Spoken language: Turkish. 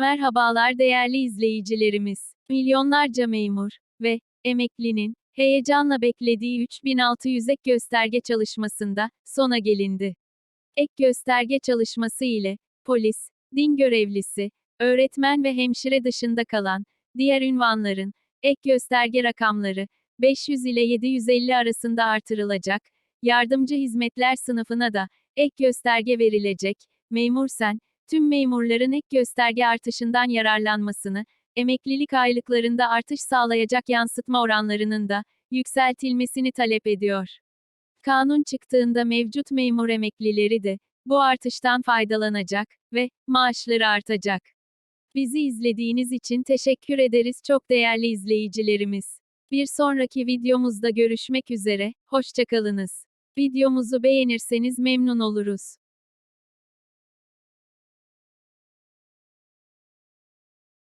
Merhabalar değerli izleyicilerimiz. Milyonlarca memur ve emeklinin heyecanla beklediği 3600 ek gösterge çalışmasında sona gelindi. Ek gösterge çalışması ile polis, din görevlisi, öğretmen ve hemşire dışında kalan diğer ünvanların ek gösterge rakamları 500 ile 750 arasında artırılacak. Yardımcı hizmetler sınıfına da ek gösterge verilecek. Memursen, tüm memurların ek gösterge artışından yararlanmasını, emeklilik aylıklarında artış sağlayacak yansıtma oranlarının da yükseltilmesini talep ediyor. Kanun çıktığında mevcut memur emeklileri de bu artıştan faydalanacak ve maaşları artacak. Bizi izlediğiniz için teşekkür ederiz çok değerli izleyicilerimiz. Bir sonraki videomuzda görüşmek üzere, hoşçakalınız. Videomuzu beğenirseniz memnun oluruz.